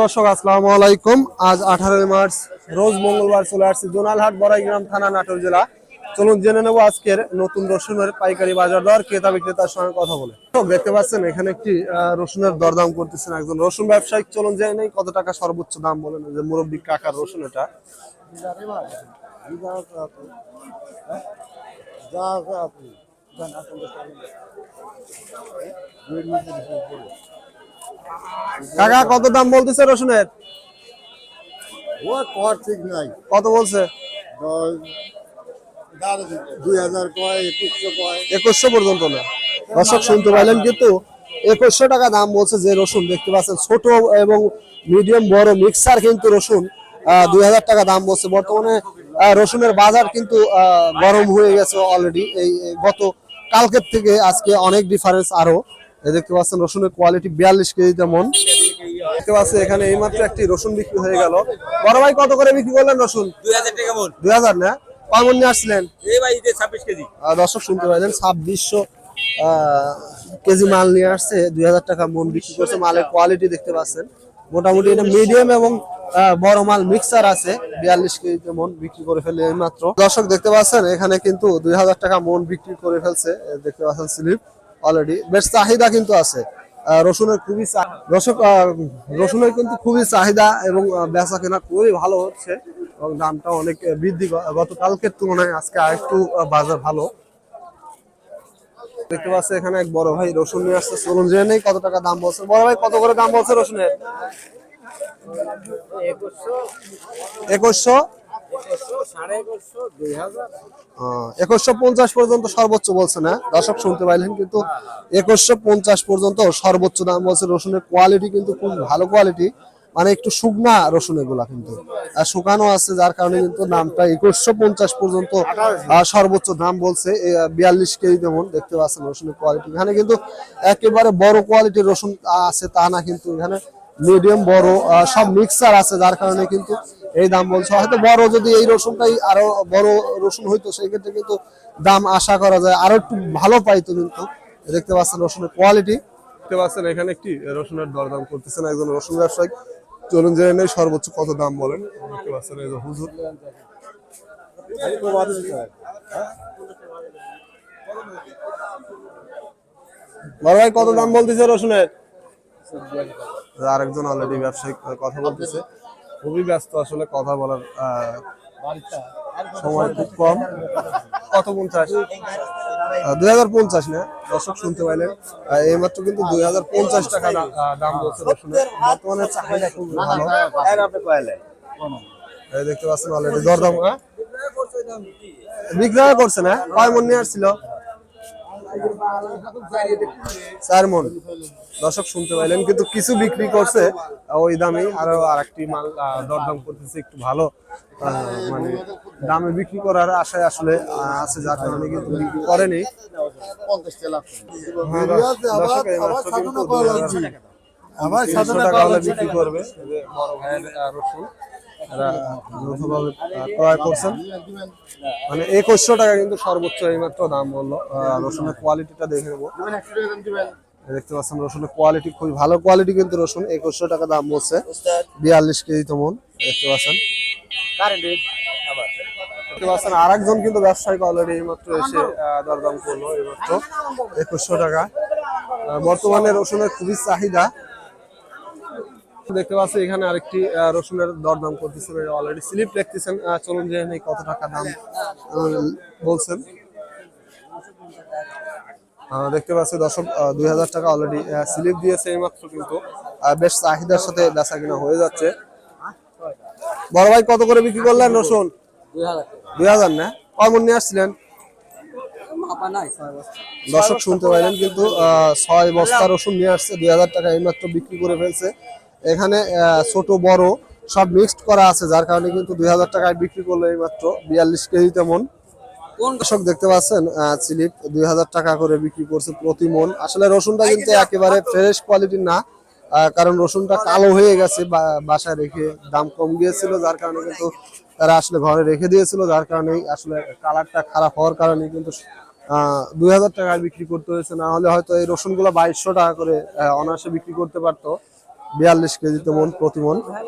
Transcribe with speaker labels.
Speaker 1: দর্শক, আসসালামু আলাইকুম। আজ আঠারোই মার্চ, রোজ মঙ্গলবার চলে আসছি জোনালহাট, বড়াইগ্রাম থানা, নাটোর জেলা। চলুন জেনে নেব আজকের নতুন রসুনের পাইকারি বাজার দর, ক্রেতা বিক্রেতার সঙ্গে কথা বলে। দেখতে পাচ্ছেন, এখানে একটি রসুনের দরদাম করতেছেন একজন রসুন ব্যবসায়িক। চলুন জেনে নেই কত টাকা সর্বোচ্চ দাম বলেন যে মুরব্বী কাকার রসুন এটা। কাকা কত দাম বলতেছে রসুনের? কত বলছে?
Speaker 2: দুই হাজার। কয় একুশশো
Speaker 1: পর্যন্ত না। দর্শক শুনতে পাইলেন কিন্তু একুশশো টাকা দাম বলছে যে রসুন দেখতে পাচ্ছেন ছোট এবং মিডিয়াম বড় মিক্সার কিন্তু রসুন দুই হাজার টাকা দাম বলছে। বর্তমানে রসুনের বাজার কিন্তু গরম হয়ে গেছে অলরেডি এই গত কালকের থেকে আজকে অনেক ডিফারেন্স আরও। এই দেখতে পাচ্ছেন রসুনের কোয়ালিটি বিয়াল্লিশ কেজি তেমন দেখতে পাচ্ছেন এখানে এইমাত্র একটি রসুন বিক্রি হয়ে গেল। বড় ভাই কত করে বিক্রি করলেন রসুন?
Speaker 3: দুই হাজার টাকা মন।
Speaker 1: দুই হাজার না? নিয়ে আসছিলেন?
Speaker 3: ছাব্বিশ কেজি।
Speaker 1: দর্শক শুনতে পাইলেন ছাব্বিশশো কেজি মাল নিয়ে আসছে দুই হাজার টাকা মন বিক্রি করছে মালের কোয়ালিটি দেখতে পাচ্ছেন। মোটামুটি এটা মিডিয়াম এবং বড় মাল মিক্সার আছে বিয়াল্লিশ কেজিতে মন বিক্রি করে ফেলে মাত্র দর্শক দেখতে পাচ্ছেন এখানে কিন্তু দুই হাজার টাকা মন বিক্রি করে ফেলছে দেখতে পাচ্ছেন স্লিপ। অলরেডি বেশ চাহিদা কিন্তু আছে। রসুনের খুবই রসুনের কিন্তু খুবই চাহিদা এবং বেচা কেনা খুবই ভালো হচ্ছে এবং দামটা অনেক বৃদ্ধি গতকালকের তুলনায় আজকে আরেকটু বাজার ভালো। দেখতে পাচ্ছি এখানে এক বড় ভাই রসুন নিয়ে আসছে। চলুন জেনে নেই কত টাকা দাম বলছে। বড় ভাই কত করে দাম বলছে রসুনের? একুশশো? একুশশো পঞ্চাশ পর্যন্ত সর্বোচ্চ বলছে না। দর্শক শুনতে পাইলেন কিন্তু একুশশো পঞ্চাশ পর্যন্ত সর্বোচ্চ দাম বলছে। রসুনের কোয়ালিটি কিন্তু খুব ভালো কোয়ালিটি মানে একটু শুকনা রসুন এগুলা কিন্তু। আর শুকানো আছে, যার কারণে কিন্তু দামটা একুশশো পঞ্চাশ পর্যন্ত সর্বোচ্চ দাম বলছে। বিয়াল্লিশ কেজি যেমন দেখতে পাচ্ছেন রসুনের কোয়ালিটি এখানে কিন্তু একেবারে বড় কোয়ালিটির রসুন আছে তা না, কিন্তু এখানে মিডিয়াম বড় সব মিক্সার আছে, যার কারণে কিন্তু এই দাম বলছে। হয়তো বড় যদি এই রসুনটাই আরও বড় রসুন হইতো সেই ক্ষেত্রে কিন্তু দাম আশা করা যায়। আরও একটু ভালো পাইতো কিন্তু। দেখতে পাচ্ছেন রসুনের কোয়ালিটি দেখতে পাচ্ছেন এখানে একটি রসুনের দরদাম করতেছেন একজন রসুন ব্যবসায়ী। চলুন জেনে নেই সর্বোচ্চ কত দাম বলেন। দেখতে পাচ্ছেন এই হুজুর। কত দাম বলতেছে রসুনের? আরেকজন অলরেডি ব্যবসায়িক কথা বলতেছে। খুবই ব্যস্ত আসলে কথা বলার সময় খুব কম। কত পঞ্চাশ? দুই হাজার পঞ্চাশ না? দর্শক শুনতে পাইলেন এইমাত্র কিন্তু দুই হাজার পঞ্চাশ টাকা দাম বলছে রসুনের বর্তমানে চাহিদা খুব ভালো। দেখতে পাচ্ছেন অলরেডি দরদাম হ্যাঁ? বিক্রয় করছে না? কয় মন নিয়ে আসছিল? চার মন দর্শক শুনতে পাইলেন কিন্তু কিছু বিক্রি করছে ওই দামে আরও আরেকটি মাল দরদাম করতেছে একটু ভালো মানে দামে বিক্রি করার আশায় আসলে আছে যার কারণে কিন্তু বিক্রি করেনি। হ্যাঁ, টাকা হলে বিক্রি করবে। বড় ভাইয়ের রসুন। এরা যৌথভাবে ক্রয় করছেন। মানে একুশশো টাকা কিন্তু সর্বোচ্চ এইমাত্র দাম বলল। রসুনের কোয়ালিটিটা দেখে নেব। দেখতে পাচ্ছেন রসুনের কোয়ালিটি খুবই ভালো কোয়ালিটি কিন্তু রসুন, একুশশো টাকা দাম বলছে। বিয়াল্লিশ কেজি তেমন দেখতে পাচ্ছেন। দেখতে পাচ্ছেন আর একজন কিন্তু ব্যবসায়িক অলরেডি এইমাত্র এসে দরদাম করল এইমাত্র। একুশশো টাকা। বর্তমানে রসুনের খুবই চাহিদা। দেখতে পাচ্ছি, এখানে আরেকটি রসুনের দরদাম করতেছে অলরেডি স্লিপ দেখতেছেন চলুন যে নেই কত টাকা দাম বলছেন। দেখতে পাচ্ছি, দর্শক দুই হাজার টাকা অলরেডি স্লিপ দিয়েছে এইমাত্র কিন্তু। বেশ চাহিদার সাথে বেচা কিনা হয়ে যাচ্ছে। বড় ভাই, কত করে বিক্রি করলেন রসুন? দুই হাজার না? কয় মন নিয়ে আসছিলেন? দর্শক শুনতে পাইলেন কিন্তু ছয় বস্তা রসুন নিয়ে আসছে, দুই হাজার টাকা এইমাত্র বিক্রি করে ফেলছে। এখানে ছোট বড় সব মিক্সড করা আছে যার কারণে কিন্তু দুই হাজার টাকায় বিক্রি করল এই মাত্র বিয়াল্লিশ কেজি তেমন। কোন কৃষক দেখতে পাচ্ছেন স্লিপ দুই হাজার টাকা করে বিক্রি করছে প্রতি মন। আসলে রসুনটা কিন্তু একেবারে ফ্রেশ কোয়ালিটির না কারণ রসুনটা কালো হয়ে গেছে বাসায় রেখে দাম কম গিয়েছিল যার কারণে কিন্তু তারা আসলে ঘরে রেখে দিয়েছিল যার কারণে আসলে কালারটা খারাপ হওয়ার কারণে কিন্তু দুই হাজার টাকায় বিক্রি করতে হয়েছে। না হলে হয়তো এই রসুনগুলো বাইশশো টাকা করে অনায়াসে বিক্রি করতে পারতো। বিয়াল্লিশ কেজিতে মন প্রতি মন।